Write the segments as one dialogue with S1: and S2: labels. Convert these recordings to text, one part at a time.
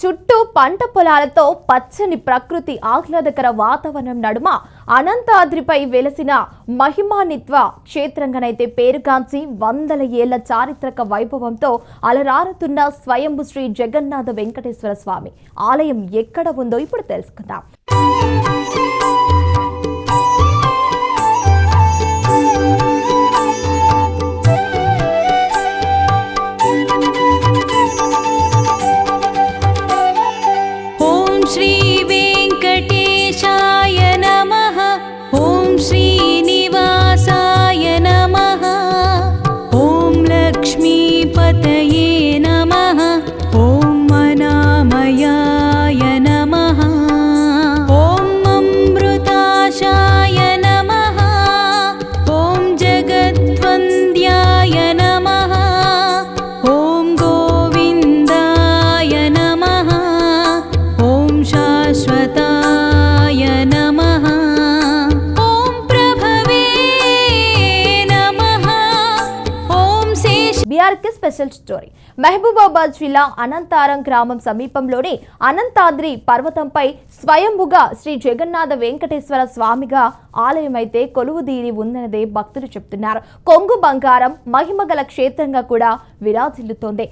S1: చుట్టూ పంట పొలాలతో పచ్చని ప్రకృతి ఆహ్లాదకర వాతావరణం నడుమ అనంతాద్రిపై వెలసిన మహిమానిత్వ క్షేత్రంగానైతే పేరుగాంచి వందల ఏళ్ళ చారిత్రక వైభవంతో అలరారుతున్న స్వయంభు శ్రీ జగన్నాథ వెంకటేశ్వర స్వామి. ఆలయం ఎక్కడ ఉందో ఇప్పుడు తెలుసుకుందాం. బీఆర్కే స్పెషల్ స్టోరీ మహబూబాబాద్ జిల్లా అనంతారం గ్రామం సమీపంలోని అనంతాద్రి పర్వతంపై స్వయంభుగా శ్రీ జగన్నాథ వెంకటేశ్వర స్వామిగా ఆలయం అయితే కొలువుదీరి ఉందన్నదే భక్తులు చెప్తున్నారు. కొంగు బంగారం మహిమగల క్షేత్రంగా కూడా విరాజిల్లుతోంది.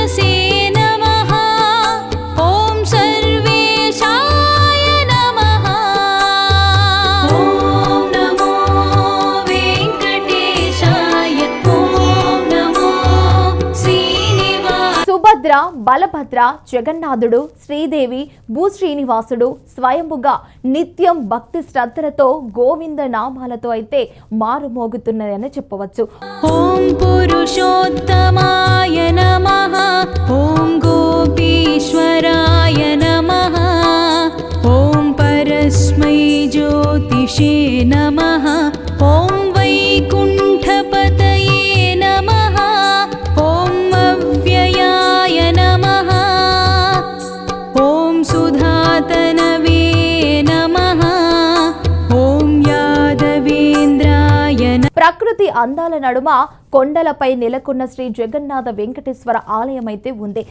S1: kasih. బలభద్ర జగన్నాథుడు శ్రీదేవి భూశ్రీనివాసుడు స్వయంభుగా నిత్యం భక్తి శ్రద్ధలతో గోవింద నామాలతో అయితే మారుమోగుతున్నదని చెప్పవచ్చు.
S2: ఓం పురుషోత్తమాయ ఓం గోపీశ్వరాయ ఓం పరస్మై జ్యోతిషే
S1: ప్రకృతి అందాల నడుమ కొండలపై నెలకొన్న శ్రీ జగన్నాథ వెంకటేశ్వర ఆలయం అయితే ఉంది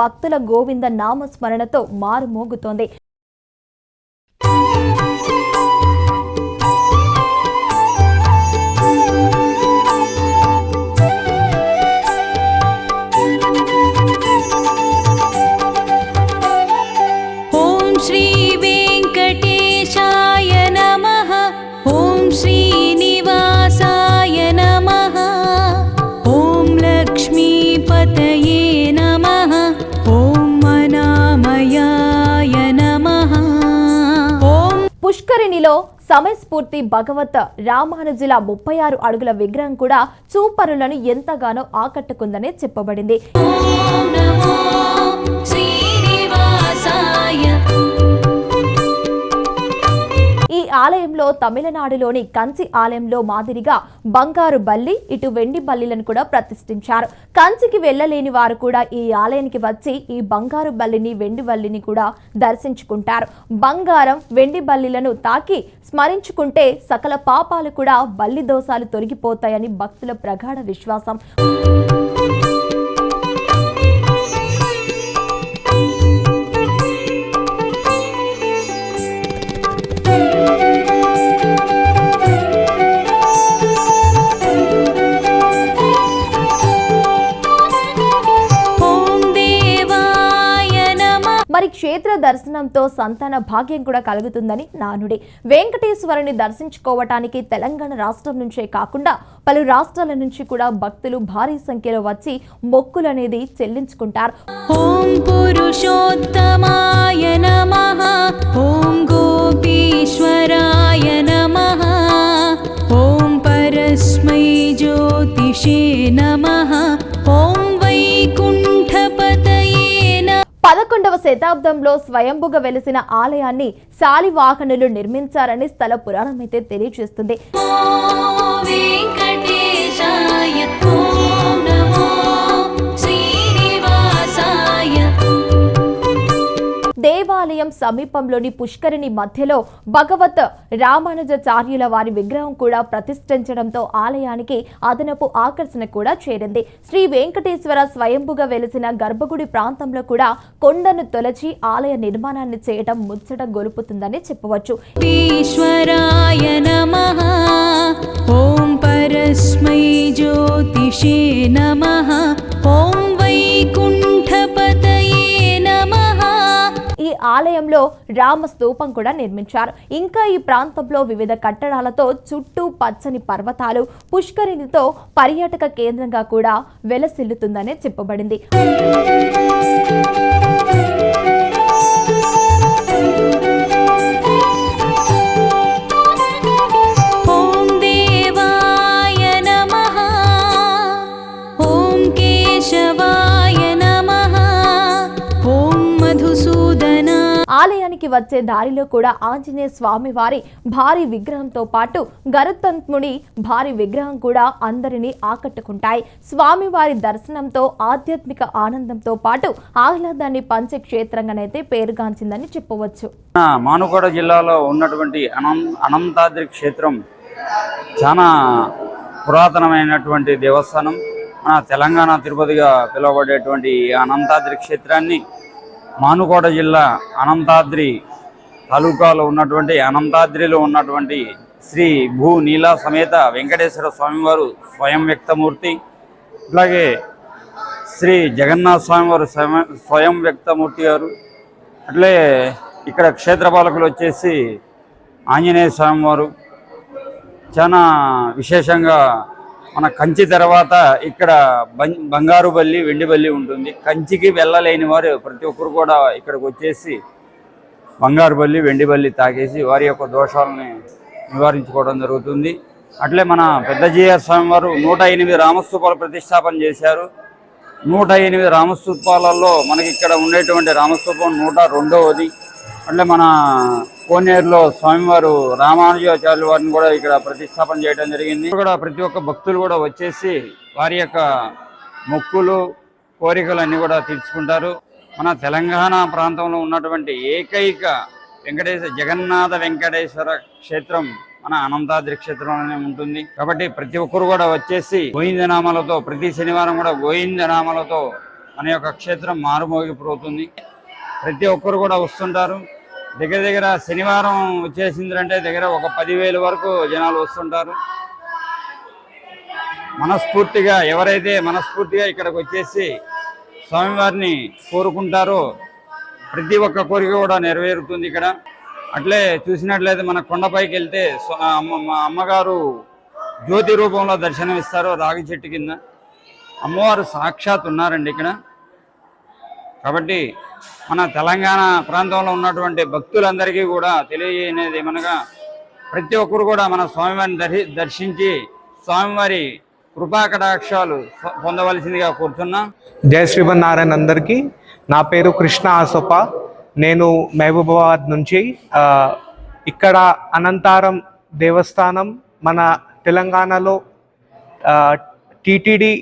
S1: భక్తుల గోవింద నామస్మరణతో మారుమోగుతోంది. ఢిల్లీలో
S2: సమయస్ఫూర్తి భగవత్ రామానుజుల ముప్పై ఆరు అడుగుల విగ్రహం కూడా చూపరులను ఎంతగానో ఆకట్టుకుందని చెప్పబడింది. ఆలయంలో తమిళనాడులోని కంచి ఆలయంలో మాదిరిగా బంగారు బల్లి ఇటు వెండి బల్లిలను కూడా ప్రతిష్ఠించారు. కంచికి వెళ్ళలేని వారు కూడా ఈ ఆలయానికి వచ్చి ఈ బంగారు బల్లిని వెండి బల్లిని కూడా దర్శించుకుంటారు. బంగారం వెండి బల్లిలను తాకి స్మరించుకుంటే సకల పాపాలు కూడా బల్లి దోషాలు తొలగిపోతాయని భక్తుల ప్రగాఢ విశ్వాసం. దర్శనంతో సంతాన భాగ్యం కూడా కలుగుతుందని నానుడి. వెంకటేశ్వరుని దర్శించుకోవటానికి తెలంగాణ రాష్ట్రం నుంచే కాకుండా పలు రాష్ట్రాల నుంచి కూడా భక్తులు భారీ సంఖ్యలో వచ్చి మొక్కులనేది చెల్లించుకుంటారు.
S1: ఓం పురుషోత్తమాయ ఓం గోపీశ్వరాయ ఓం
S2: పదకొండవ శతాబ్దంలో స్వయంభుగా వెలిసిన ఆలయాన్ని శాలివాహనులు నిర్మించారని స్థల పురాణం అయితే తెలియజేస్తుంది. సమీపంలోని పుష్కరిణి మధ్యలో భగవత్ రామానుజాచార్యుల వారి విగ్రహం కూడా ప్రతిష్ఠించడంతో ఆలయానికి అదనపు ఆకర్షణ కూడా చేరింది. శ్రీ వెంకటేశ్వర స్వయంభుగా వెలిసిన గర్భగుడి ప్రాంతంలో కూడా కొండను తొలచి ఆలయ నిర్మాణాన్ని చేయడం ముచ్చట గొలుపుతుందని చెప్పవచ్చు.
S1: ఓం పరస్మై జ్యోతిషే నమ. ఓం
S2: వైకుంఠపత ఆలయంలో రామ స్తూపం కూడా నిర్మించారు. ఇంకా ఈ ప్రాంతంలో వివిధ కట్టడాలతో చుట్టూ పచ్చని పర్వతాలు పుష్కరిణితో పర్యాటక కేంద్రంగా కూడా వెలసిల్లుతుందని చెప్పబడింది. గుడికి వచ్చే దారిలో కూడా ఆంజనేయ స్వామి వారి భారీ విగ్రహంతో పాటు గరుత్తంతుడి భారీ విగ్రహం కూడా అందరినీ ఆకట్టుకుంటాయి. స్వామివారి దర్శనంతో ఆధ్యాత్మిక ఆనందంతో పాటు ఆహ్లాదాన్ని పంచే క్షేత్రంగానైతే పేరుగాంచిందని చెప్పవచ్చు.
S3: మన జిల్లాలో ఉన్నటువంటి అనంతాద్రి క్షేత్రం చాలా పురాతనమైనటువంటి దేవస్థానం. మన తెలంగాణ తిరుపతిగా పిలువబడేటువంటి అనంతాద్రి క్షేత్రాన్ని మానుకోట జిల్లా అనంతాద్రి తాలూకాలో ఉన్నటువంటి అనంతాద్రిలో ఉన్నటువంటి శ్రీ భూ నీలా సమేత వెంకటేశ్వర స్వామివారు స్వయం వ్యక్తమూర్తి అలాగే శ్రీ జగన్నాథ స్వామివారు స్వయం స్వయం వ్యక్తమూర్తి గారు అట్లే ఇక్కడ క్షేత్రపాలకులు వచ్చేసి ఆంజనేయ స్వామివారు. చాలా విశేషంగా మన కంచి తర్వాత ఇక్కడ బం బంగారు బల్లి వెండి బల్లి ఉంటుంది. కంచికి వెళ్ళలేని వారు ప్రతి ఒక్కరు కూడా ఇక్కడికి వచ్చేసి బంగారు బల్లి వెండి బల్లి తాగేసి వారి యొక్క దోషాలని నివారించుకోవడం జరుగుతుంది. అట్లే మన పెద్దజీఆర్ స్వామి వారు నూట ఎనిమిది రామస్తూపాలు ప్రతిష్టాపన చేశారు. నూట ఎనిమిది రామస్తూపాలలో మనకి ఇక్కడ ఉండేటువంటి రామస్తూపం నూట రెండవది. అట్లే మన కోనేరులో స్వామివారు రామానుజాచార్యుల వారిని కూడా ఇక్కడ ప్రతిష్టాపన చేయడం జరిగింది. కూడా ప్రతి ఒక్క భక్తులు కూడా వచ్చేసి వారి యొక్క మొక్కులు కోరికలు అన్ని కూడా తీర్చుకుంటారు. మన తెలంగాణ ప్రాంతంలో ఉన్నటువంటి ఏకైక వెంకటేశ్వర జగన్నాథ వెంకటేశ్వర క్షేత్రం మన అనంతాద్రి క్షేత్రంలోనే ఉంటుంది. కాబట్టి ప్రతి ఒక్కరు కూడా వచ్చేసి గోవిందనామాలతో ప్రతి శనివారం కూడా గోవిందనామాలతో మన యొక్క క్షేత్రం మారుమోగిపోతుంది. ప్రతి ఒక్కరు కూడా వస్తుంటారు. దగ్గర దగ్గర శనివారం వచ్చేసిందంటే దగ్గర ఒక పదివేల వరకు జనాలు వస్తుంటారు. మనస్ఫూర్తిగా ఎవరైతే మనస్ఫూర్తిగా ఇక్కడికి వచ్చేసి స్వామివారిని కోరుకుంటారో ప్రతి ఒక్క కోరిక కూడా నెరవేరుతుంది ఇక్కడ. అట్లే చూసినట్లయితే మన కొండపైకి వెళ్తే అమ్మ మా అమ్మగారు జ్యోతి రూపంలో దర్శనం ఇస్తారు రాగి చెట్టు కింద. అమ్మవారు సాక్షాత్ ఉన్నారండి ఇక్కడ. కాబట్టి మన తెలంగాణ ప్రాంతంలో ఉన్నటువంటి భక్తులందరికీ కూడా తెలియజేయనేది ఏమనగా ప్రతి ఒక్కరు కూడా మన స్వామివారిని దర్శి దర్శించి స్వామివారి కృపాకటాక్షాలు పొందవలసిందిగా కోరుతున్నాం.
S4: జయ శ్రీమన్నారాయణ అందరికీ. నా పేరు కృష్ణ ఆసోప నేను మహబూబాబాద్ నుంచి ఇక్కడ అనంతారం దేవస్థానం మన తెలంగాణలో టీటీడీ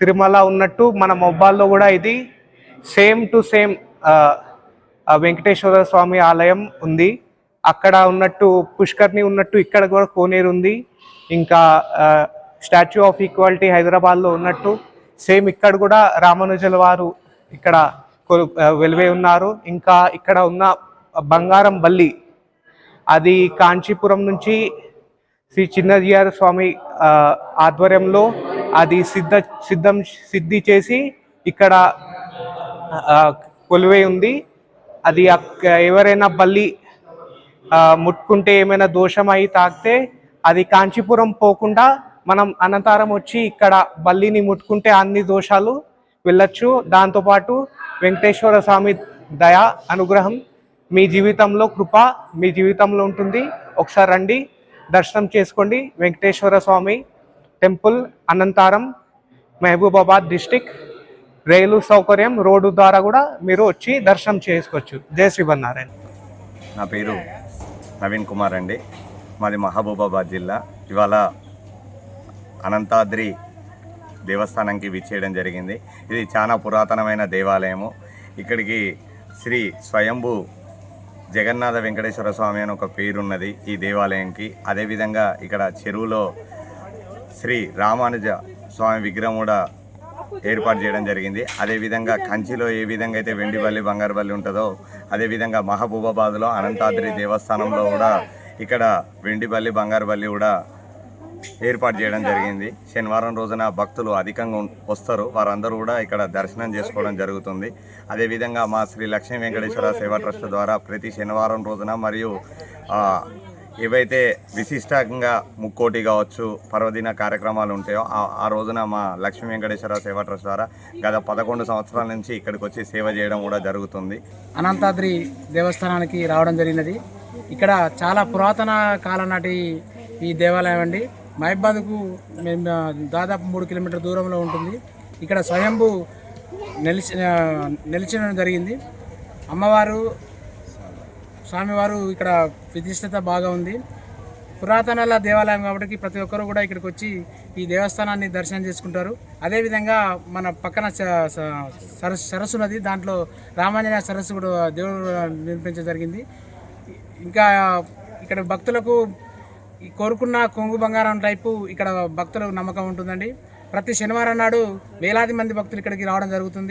S4: తిరుమల ఉన్నట్టు మన మొబైల్లో కూడా ఇది same to same Venkateswara Swamy ఆలయం ఉంది. అక్కడ ఉన్నట్టు పుష్కర్ని ఉన్నట్టు ఇక్కడ కూడా కోనేరు ఉంది. ఇంకా స్టాచ్యూ ఆఫ్ ఈక్వాలిటీ హైదరాబాద్లో ఉన్నట్టు సేమ్ ఇక్కడ కూడా రామానుజుల వారు ఇక్కడ కొలు- వెలివే ఉన్నారు. ఇంకా ఇక్కడ ఉన్న బంగారం బల్లి అది కాంచీపురం నుంచి శ్రీ చిన్నజీఆర్ స్వామి ఆధ్వర్యంలో అది సిద్ధ సిద్ధం సిద్ధి చేసి ఇక్కడ కొలువై ఉంది. అది ఎవరైనా బల్లి ముట్టుకుంటే ఏమైనా దోషం అయి తాకితే అది కాంచీపురం పోకుండా మనం అనంతరం వచ్చి ఇక్కడ బల్లిని ముట్టుకుంటే అన్ని దోషాలు వెళ్ళొచ్చు. దాంతోపాటు వెంకటేశ్వర స్వామి దయ అనుగ్రహం మీ జీవితంలో కృప మీ జీవితంలో ఉంటుంది. ఒకసారి రండి దర్శనం చేసుకోండి. Venkateswara Swamy temple Anantharam Mahabubabad district. రైలు సౌకర్యం రోడ్డు ద్వారా కూడా మీరు వచ్చి దర్శనం చేసుకోవచ్చు. జయ శ్రీవన్నారాయణ
S5: నా పేరు నవీన్ కుమార్ అండి. మాది మహబూబాబాద్ జిల్లా. ఇవాళ అనంతాద్రి దేవస్థానంకి విచ్చేయడం జరిగింది. ఇది చాలా పురాతనమైన దేవాలయము. ఇక్కడికి శ్రీ స్వయంభూ జగన్నాథ వెంకటేశ్వర స్వామి అని ఒక పేరున్నది ఈ దేవాలయంకి. అదేవిధంగా ఇక్కడ చెరువులో శ్రీ రామానుజ స్వామి విగ్రహం కూడా ఏర్పాటు చేయడం జరిగింది. అదేవిధంగా కంచిలో ఏ విధంగా అయితే వెండిపల్లి బంగారుపల్లి ఉంటుందో అదేవిధంగా మహబూబాబాద్లో అనంతాద్రి దేవస్థానంలో కూడా ఇక్కడ వెండిపల్లి బంగారుపల్లి కూడా ఏర్పాటు చేయడం జరిగింది. శనివారం రోజున భక్తులు అధికంగా వస్తారు. వారందరూ కూడా ఇక్కడ దర్శనం చేసుకోవడం జరుగుతుంది. అదేవిధంగా మా శ్రీ లక్ష్మీ వెంకటేశ్వర సేవా ట్రస్ట్ ద్వారా ప్రతి శనివారం రోజున మరియు ఏవైతే విశిష్టంగా ముక్కోటి కావచ్చు పర్వదిన కార్యక్రమాలు ఉంటాయో ఆ- రోజున మా లక్ష్మీ వెంకటేశ్వర సేవా ట్రస్ట్ ద్వారా గత పదకొండు సంవత్సరాల నుంచి ఇక్కడికి వచ్చి సేవ చేయడం కూడా జరుగుతుంది.
S6: అనంతాద్రి దేవస్థానానికి రావడం జరిగినది. ఇక్కడ చాలా పురాతన కాలం నాటి ఈ దేవాలయం అండి. మహిబాద్కు మేము దాదాపు మూడు కిలోమీటర్ దూరంలో ఉంటుంది. ఇక్కడ స్వయంభూ నిలిచి నిలిచడం జరిగింది. అమ్మవారు స్వామివారు ఇక్కడ ప్రతిష్టత బాగా ఉంది. పురాతనాల దేవాలయం కాబట్టి ప్రతి ఒక్కరు కూడా ఇక్కడికి వచ్చి ఈ దేవస్థానాన్ని దర్శనం చేసుకుంటారు. అదేవిధంగా మన పక్కన స- స- సరస్సు సరస్సు ఉన్నది. దాంట్లో రామాంజనేయ సరస్సు కూడా దేవుడు నిర్మించడం జరిగింది. ఇంకా ఇక్కడ భక్తులకు కోరుకున్న కొంగు బంగారం టైపు ఇక్కడ భక్తులకు నమ్మకం ఉంటుందండి. ప్రతి శనివారం నాడు వేలాది మంది భక్తులు ఇక్కడికి రావడం జరుగుతుంది.